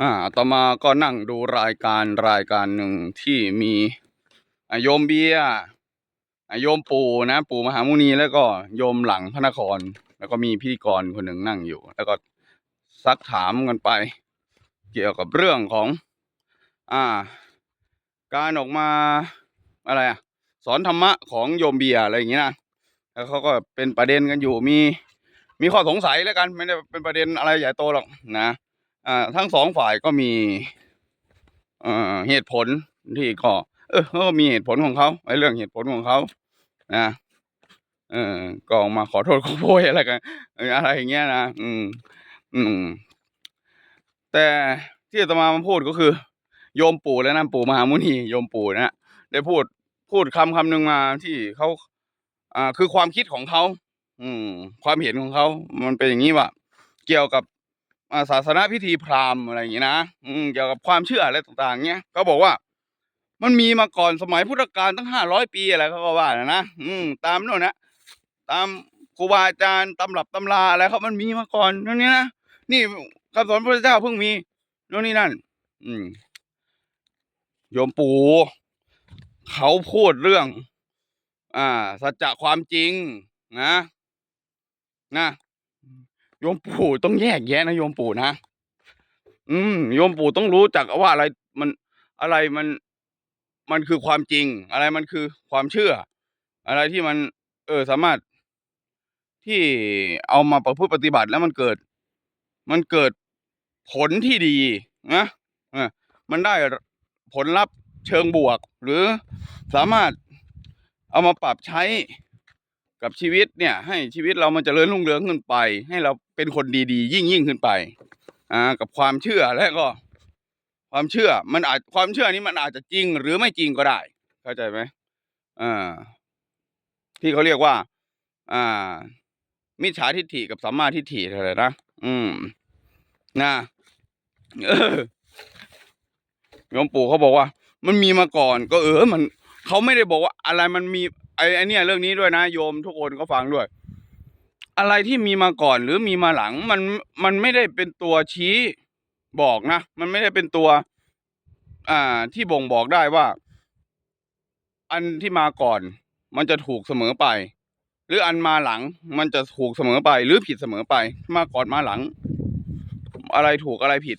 อ่าต่อมาก็นั่งดูรายการรายการหนึ่งที่มีอโยมเบียอโยมปู่นะ ปู่มหามุนีแล้วก็โยมหลังพระนคร แล้วก็มีพิธีกรคนหนึ่งนั่งอยู่ แล้วก็ซักถามกันไป เกี่ยวกับเรื่องของ อ่า การออกมาอะไรอะสอนธรรมะของโยมเบียอะไรอย่างเงี้ยนะแล้วเขาก็เป็นประเด็นกันอยู่มี มีข้อสงสัยแล้วกันไม่ได้เป็นประเด็นอะไรใหญ่โตหรอกนะ อ่าทั้งสองฝ่ายก็มีเอ่อเหตุผลที่ก็ เออเขาก็มีเหตุผลของเขาไอ้เรื่องเหตุผลของเขานะเออก็ออกมาขอโทษขอโพยอะไรกันอะไรอย่างเงี้ยนะอืม อืม แต่ที่อาตมามาพูดก็คือ โยมปู่แล้วนะปู่มหามุนีโยมปู่นะได้พูดพูดคำคำหนึ่งมาที่เขาอ่าคือความคิดของเขาอืม ความเห็นของเขา มันเป็นอย่างนี้ว่าเกี่ยวกับ ศาสนาพิธีพราหมณ์อะไรอย่างงี้นะอืมเกี่ยวกับความเชื่ออะไรต่างๆเนี้ยเขาบอกว่า มันมีมาก่อนสมัยพุทธกาลตั้งห้าร้อยปีอะไรเขาก็ว่านะนะอืม ตามโน่นนะตามครูบาอาจารย์ตำรับตำราอะไรเขามันมีมาก่อนนั่นนี่นะนี่คำสอนพระเจ้าเพิ่งมีโน่นนี่นั่น อืมโยมปู่เขาพูดเรื่อง อ่า สัจจะความจริง นะ นะ โยมปู่ต้องแยกแยะนะโยมปู่นะ อืมโยมปู่ต้องรู้จักว่าอะไรมันอะไรมัน มันคือความจริง อะไรมันคือความเชื่อ อะไรที่มัน เออสามารถที่เอามาประพฤติปฏิบัติแล้วมันเกิด มันเกิดผลที่ดีนะมันได้ผลลัพธ์เชิงบวก หรือสามารถเอามาปรับใช้กับชีวิตเนี่ย ให้ชีวิตเรามันจเจริญรุ่งเรืองขึ้นไป ให้เรา เป็นคนดีๆ ยิ่งยิ่งขึ้นไปอ่ากับความเชื่อและก็ ความเชื่อมันอาจความเชื่อนี้มันอาจจะจริงหรือไม่จริงก็ได้ เข้าใจไหมอ่าที่เขาเรียกว่า อ่า มิจฉาทิฏฐิกับสัมมาทิฏฐิอะไรนะอืมนะเออโยมปู่เขาบอกว่า มันมีมาก่อน ก็เออ มันเขาไม่ได้บอกว่าอะไรมันมีไอ้ไอเนี่ยเรื่องนี้ด้วยนะ โยมทุกคนก็ฟังด้วย อะไรที่มีมาก่อนหรือมีมาหลังมันมันไม่ได้เป็นตัวชี้บอกนะ มันไม่ได้เป็นตัว อ่าที่บ่งบอกได้ว่า อันที่มาก่อน มันจะถูกเสมอไป หรืออันมาหลัง มันจะถูกเสมอไป หรือผิดเสมอไป มาก่อนมาหลัง อะไรถูกอะไรผิด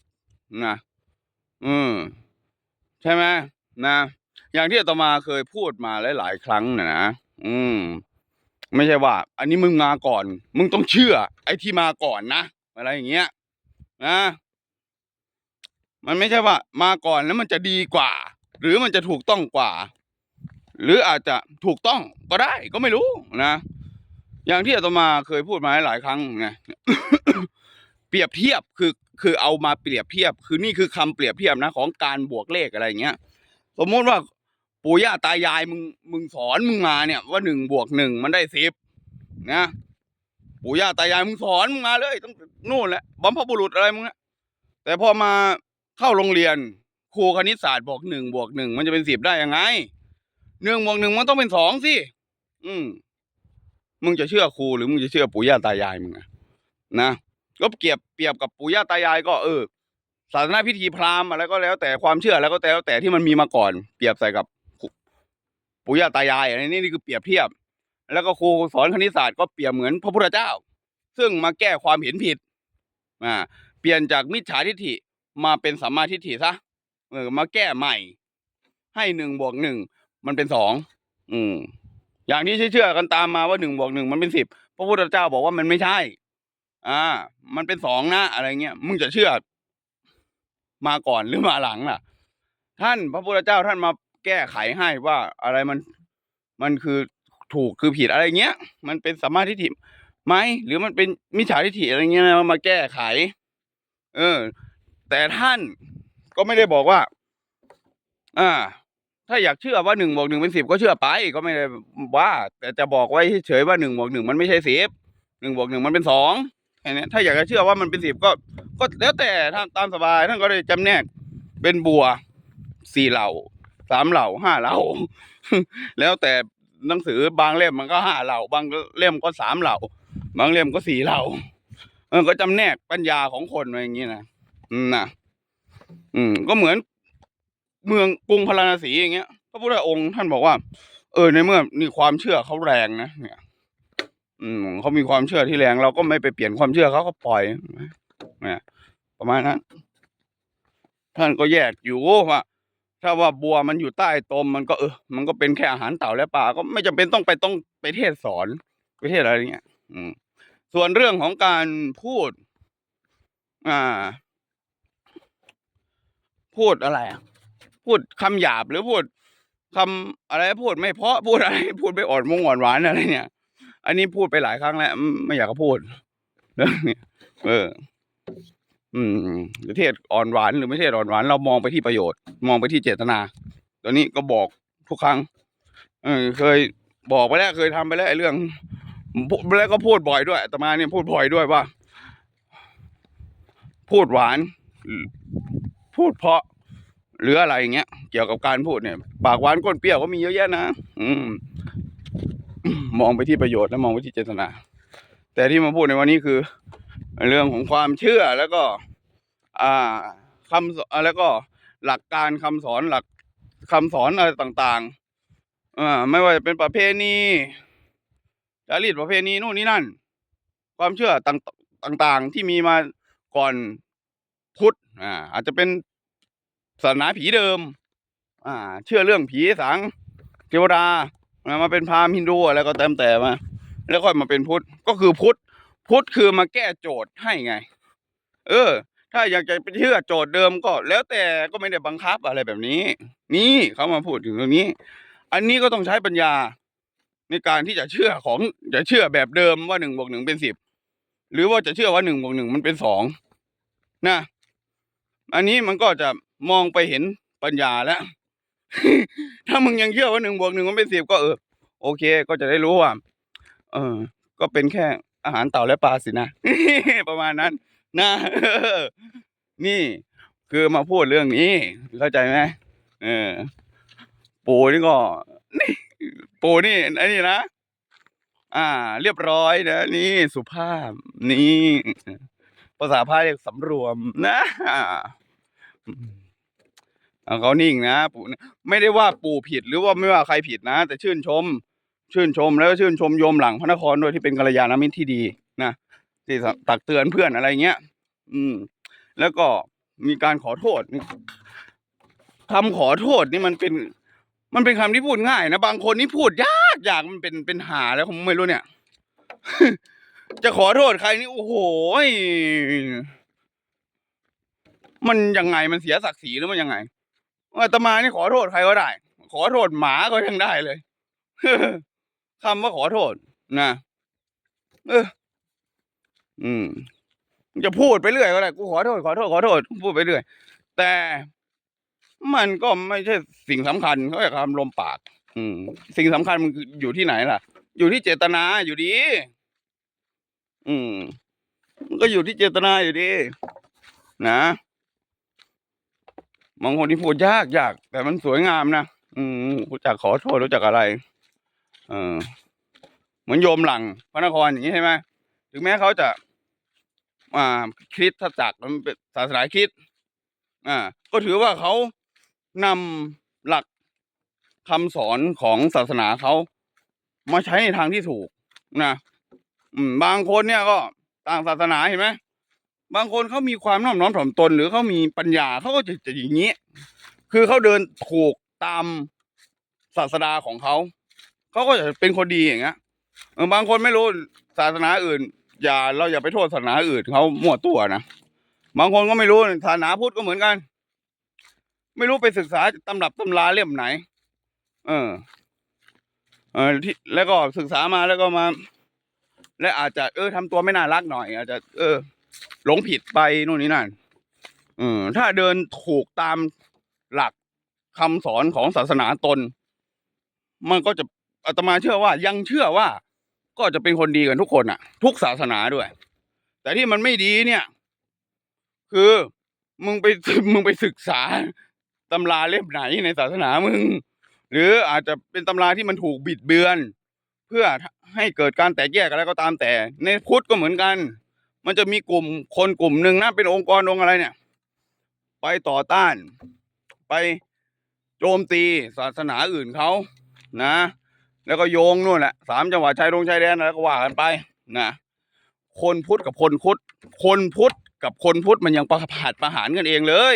นะอืมใช่ไหมนะ อย่างที่อาตมาเคยพูดมาหลาย ๆ ครั้งนะนะอืม ไม่ใช่ว่า อันนี้มึงมาก่อน มึงต้องเชื่อ ไอ้ที่มาก่อนนะอะไรอย่างเงี้ยนะมันไม่ใช่ว่า มาก่อนแล้วมันจะดีกว่า หรือมันจะถูกต้องกว่า หรืออาจจะถูกต้องก็ได้ก็ไม่รู้นะอย่างที่อาตมาเคยพูดมาหลายครั้งไงเปรียบเทียบคือคือเอามาเปรียบเทียบ คือนี่คือคำเปรียบเทียบนะ ของการบวกเลขอะไรเงี้ย สมมติว่า ปู่ย่าตายายมึงมึงสอนมึงมาเนี่ยว่าหนึ่งบวกหนึ่งมันได้สิบนะปู่ย่าตายายมึงสอนมึงมาเลยต้องนู่นแหละบรรพบุรุษอะไรมึงนะแต่พอมาเข้าโรงเรียนครูคณิตศาสตร์บอกหนึ่งบวกหนึ่งมันจะเป็นสิบได้ยังไงหนึ่งบวกหนึ่งมันต้องเป็นสองสิอืมมึงจะเชื่อครูหรือมึงจะเชื่อปู่ย่าตายายมึงอะนะก็เปรียบเปรียบกับปู่ย่าตายายก็เออศาสนาพิธีพราหมณ์อะไรก็แล้วแต่ความเชื่อแล้วก็แล้วแต่ที่มันมีมาก่อน เปรียบใส่กับ ปู่ย่าตายายอะไรนี่นี่คือเปรียบเทียบ แล้วก็ครูสอนคณิตศาสตร์ก็เปรียบเหมือนพระพุทธเจ้า ซึ่งมาแก้ความเห็นผิดอ่าเปลี่ยนจากมิจฉาทิฏฐิมาเป็นสัมมาทิฏฐิซะเออมาแก้ใหม่ ให้หนึ่งบวกหนึ่งมันเป็นสองอืม อย่างที่เชื่อกันตามมาว่าหนึ่งบวกหนึ่งมันเป็นสิบพระพุทธเจ้าบอกว่ามันไม่ใช่ อ่า มันเป็นสองนะอะไรเงี้ยมึงจะเชื่อมาก่อนหรือมาหลังล่ะ ท่านพระพุทธเจ้าท่านมา แก้ไขให้ว่าอะไรมันมันคือถูกคือผิดอะไรเงี้ย มันเป็นสัมมาทิฏฐิไหมหรือมันเป็นมิจฉาทิฏฐิอะไรเงี้ยนะมาแก้ไข เออ แต่ท่านก็ไม่ได้บอกว่า อ่า ถ้าอยากเชื่อว่าหนึ่งบวกหนึ่งเป็นสิบก็เชื่อไป ก็ไม่ได้ว่า แต่จะบอกไว้เฉยๆว่าหนึ่งบวกหนึ่งมันไม่ใช่สิบหนึ่งบวกหนึ่งมันเป็นสองแค่นี้ถ้าอยากจะเชื่อว่ามันเป็นสิบก็ก็แล้วแต่ท่านตามสบายท่านก็ได้จำแนกเป็นบัวสี่เหล่า สามเหล่าห้าเหล่า แล้วแต่หนังสือบางเล่มมันก็ห้าเหล่า บางเล่มก็สามเหล่า บางเล่มก็สี่เหล่าเออก็จำแนกปัญญาของคนมาอย่างนี้นะอืมนะอืม ก็เหมือน เมืองกรุงพาราณสีอย่างเงี้ยพระพุทธองค์ท่านบอกว่า เออในเมื่อนี่ความเชื่อเขาแรงนะเนี่ย อืมเขามีความเชื่อที่แรง เราก็ไม่ไปเปลี่ยนความเชื่อเขาก็ปล่อยเนี่ยประมาณนั้นท่านก็แยกอยู่ว่า ถ้าว่าบัวมันอยู่ใต้ตมมันก็เออ มันก็เป็นแค่อาหารเต่าและปลาก็ไม่จำเป็นต้องไปต้องไปเทศสอนไปเทศอะไรเงี้ย อืม ส่วนเรื่องของการพูด อ่า พูดอะไรอะพูดคำหยาบหรือพูดคำอะไรพูดไม่เพราะพูดอะไร พูดไปอ่อนมงอ่อนหวานอะไรเนี่ย อันนี้พูดไปหลายครั้งแล้วไม่อยากจะพูดเรื่องเนี่ยเออ อืมหรือเทศอ่อนหวานหรือไม่เทศอ่อนหวาน เรามองไปที่ประโยชน์ มองไปที่เจตนาตอนนี้ก็บอกทุกครั้ง เออเคยบอกไปแล้วเคยทำไปแล้วไอ้เรื่องแล้วก็พูดบ่อยด้วยอาตมาเนี่ยพูดบ่อยด้วยว่า พูดหวาน พูดเพาะหรืออะไรอย่างเงี้ย เกี่ยวกับการพูดเนี่ย ปากหวานก้นเปรี้ยวก็มีเยอะแยะนะอืม มองไปที่ประโยชน์และมองไปที่เจตนา แต่ที่มาพูดในวันนี้คือ เรื่องของความเชื่อแล้วก็อ่าคำแล้วก็หลักการคำสอนหลักคำสอนอะไรต่างๆอ่าไม่ว่าจะเป็นประเพณีจารีตประเพณีนู่นนี่นั่น ความเชื่อต่างๆที่มีมาก่อนพุทธอ่าอาจจะเป็นศาสนาผีเดิม อ่า เชื่อเรื่องผีสางเทวดาอ่ามาเป็นพราหมณ์ฮินดูอะไรก็ตามแต่มา แล้วค่อยมาเป็นพุทธก็คือพุทธ พุทธคือมาแก้โจทย์ให้ไง เออ ถ้าอยากจะไปเชื่อโจทย์เดิมก็ แล้วแต่ก็ไม่ได้บังคับอะไรแบบนี้ นี่เขามาพูดถึงตรงนี้ อันนี้ก็ต้องใช้ปัญญา ในการที่จะเชื่อของจะเชื่อแบบเดิมว่าหนึ่งบวกหนึ่งเป็นสิบหรือว่าจะเชื่อว่าหนึ่งบวกหนึ่งมันเป็นสองนะ อันนี้มันก็จะมองไปเห็นปัญญาแล้ว ถ้ามึงยังเชื่อว่าหนึ่งบวกหนึ่งมันเป็นสิบก็เออโอเค ก็จะได้รู้ว่า เออ ก็เป็นแค่ อาหารเต่าและปลาสินะ ประมาณนั้น นะนี่คือมาพูดเรื่องนี้เข้าใจไหมเออ ปูนี่ก็นี่ปูนี่อันนี้นะอ่า เรียบร้อยนะนี่สุภาพ นี่ภาษาพาเรียกสำรวมนะเอาเขานิ่งนะปู่ไม่ได้ว่าปู่ผิดหรือว่าไม่ว่าใครผิดนะแต่ชื่นชม ชื่นชมแล้วก็ชื่นชมโยมหลังพระนครด้วยที่เป็นกัลยาณมิตรที่ดีนะที่ตักเตือนเพื่อนอะไรเงี้ย อืม แล้วก็มีการขอโทษคำขอโทษนี่มันเป็น มันเป็นคำที่พูดง่ายนะบางคนนี่พูดยากยากมันเป็นเป็นหาแล้วผมไม่รู้เนี่ย จะขอโทษใครนี่โอ้โหมันยังไงมันเสียศักดิ์ศรีหรือมันยังไงอาตมานี่ขอโทษใครก็ได้ ขอโทษหมาก็ยังได้เลย คำว่าขอโทษนะเออ อืม จะพูดไปเรื่อยก็ได้กูขอโทษขอโทษขอโทษพูดไปเรื่อย แต่มันก็ไม่ใช่สิ่งสำคัญเขาอยากทำลมปาก อืม สิ่งสำคัญมันคืออยู่ที่ไหนล่ะ อยู่ที่เจตนาอยู่ดี อืม มันก็อยู่ที่เจตนาอยู่ดี นะบางคนที่พูดยากยากแต่มันสวยงามนะอืมรู้จักขอโทษรู้จักอะไร เออเหมือนโยมหลังพระนครอย่างนี้ใช่ไหมถึงแม้เขาจะอ่าคริสตจักรมันเป็นศาสนาคริสต์อ่า ก็ถือว่าเขานำหลักคำสอนของศาสนาเขามาใช้ในทางที่ถูกนะบางคนเนี่ยก็ต่างศาสนาเห็นไหมบางคนเขามีความน้อมน้อมถ่อมตน หรือเขามีปัญญาเขาก็จะจะอย่างนี้ คือเขาเดินถูกตามศาสดาของเขา เขาก็จะเป็นคนดีอย่างเงี้ยบางคนไม่รู้ศาสนาอื่น อย่าเราอย่าไปโทษศาสนาอื่นเขามั่วตัวนะบางคนก็ไม่รู้ศาสนาพุทธก็เหมือนกัน ไม่รู้ไปศึกษาตำรับตำราเล่มไหน เออ เออที่แล้วก็ศึกษามาแล้วก็มา และอาจจะเออทำตัวไม่น่ารักหน่อย อาจจะ เออ หลงผิดไปนู่นนี่นั่นเออถ้าเดินถูกตามหลักคำสอนของศาสนาตน มันก็จะ อาตมาเชื่อว่ายังเชื่อว่าก็จะเป็นคนดีกันทุกคนอะทุกศาสนาด้วย แต่ที่มันไม่ดีเนี่ย คือมึงไปมึงไปศึกษาตำราเล่มไหนในศาสนามึง หรืออาจจะเป็นตำราที่มันถูกบิดเบือน เพื่อให้เกิดการแตกแยกอะไรก็ตามแต่ ในพุทธก็เหมือนกัน มันจะมีกลุ่มคนกลุ่มหนึ่งนะเป็นองค์กรองค์อะไรเนี่ย ไปต่อต้าน ไปโจมตีศาสนาอื่นเขานะ แล้วก็โยงนู่นแหละสามจังหวัดชายดงชายแดนอะไรก็ว่ากันไปนะคนพุทธกับคนพุทธคนพุทธกับคนพุทธมันยังประหัดประหารกันเองเลย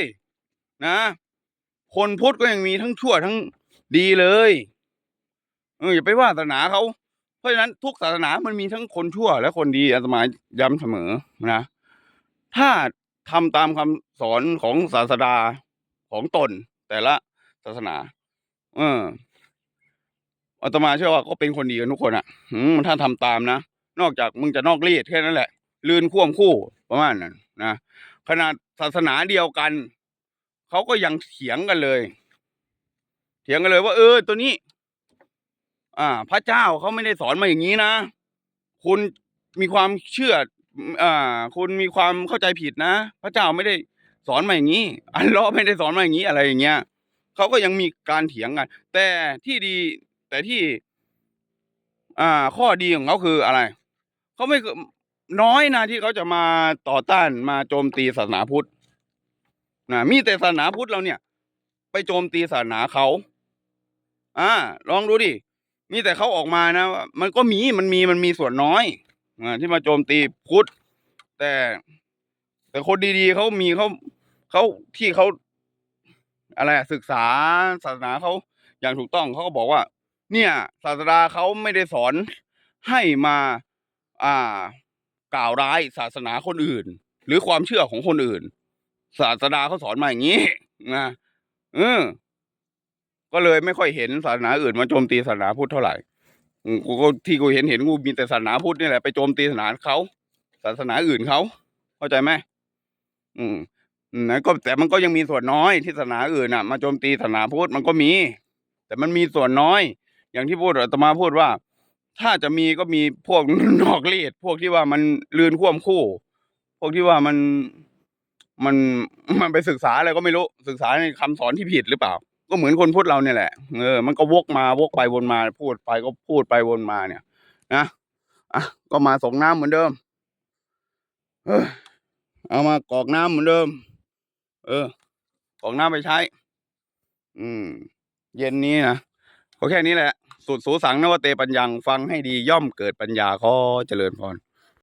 นะ คนพุทธก็ยังมีทั้งชั่วทั้งดีเลยเอออย่าไปว่าศาสนาเขาเพราะฉะนั้นทุกศาสนามันมีทั้งคนชั่ว และคนดีอาตมาย้ำเสมอนะถ้าทำตามคำสอนของศาสดาของตนแต่ละศาสนา เออ อาตมาเชื่อว่าก็เป็นคนดีกันทุกคนอะ่ะถ้าทำตามนะ นอกจากมึงจะนอกรีดแค่นั้นแหละ ลืนควมคู่ประมาณนั้นนะขนาดศาสนาเดียวกันเขาก็ยังเถียงกันเลย เถียงกันเลยว่าเออตัวนี้ อ่า พระเจ้าเขาไม่ได้สอนมาอย่างนี้นะคุณมีความเชื่อ อ่า คุณมีความเข้าใจผิดนะ พระเจ้าไม่ได้สอนมาอย่างนี้ อัลเลอฮ์ไม่ได้สอนมาอย่างนี้อะไรอย่างเงี้ยเขาก็ยังมีการเถียงกัน แต่ที่ดี แต่ที่ อ่า ข้อดีของเขาคืออะไร เขาไม่น้อยนะที่เขาจะมาต่อต้านมาโจมตีศาสนาพุทธนะมีแต่ศาสนาพุทธเราเนี่ย ไปโจมตีศาสนาเขาอ่าลองดูดิมีแต่เขาออกมานะมันก็มีมันมีมันมีส่วนน้อยอที่มาโจมตีพุทธแต่ แต่คนดีๆเขามีเขาเขาที่เขาอะไรศึกษาศาสนาเขาอย่างถูกต้องเขาก็บอกว่า เนี่ยศาสดาเขาไม่ได้สอนให้มาอ่ากล่าวร้ายศาสนาคนอื่น หรือความเชื่อของคนอื่น ศาสดาเขาสอนมาอย่างนี้นะเออก็เลยไม่ค่อยเห็นศาสนาอื่นมาโจมตีศาสนาพุทธเท่าไหร่กูก็ที่กูเห็นเห็นกูมีแต่ศาสนาพุทธนี่แหละไปโจมตีศาสนาเขาศาสนาอื่นเขาเข้าใจไหมอืมอืมนะก็แต่มันก็ยังมีส่วนน้อยที่ศาสนาอื่นน่ะ มาโจมตีศาสนาพุทธมันก็มี แต่มันมีส่วนน้อย อย่างที่พูดอาตมาพูดว่า ถ้าจะมีก็มีพวกนอกรีดพวกที่ว่ามันลืนควมคู่ พวกที่ว่ามันมันมันไปศึกษาอะไรก็ไม่รู้ศึกษาในคำสอนที่ผิดหรือเปล่า ก็เหมือนคนพูดเราเนี่ยแหละเออมันก็วกมาวกไปวนมาพูดไปก็พูดไปวนมาเนี่ย นะอะก็มาส่งน้ำเหมือนเดิม เออ เอามากรอกน้ำเหมือนเดิม เออกรอกน้ำไปใช้ อืม เย็นนี้นะก็แค่นี้แหละ สุดสูสังนวเตปัญญังฟังให้ดีย่อมเกิดปัญญาขอเจริญพร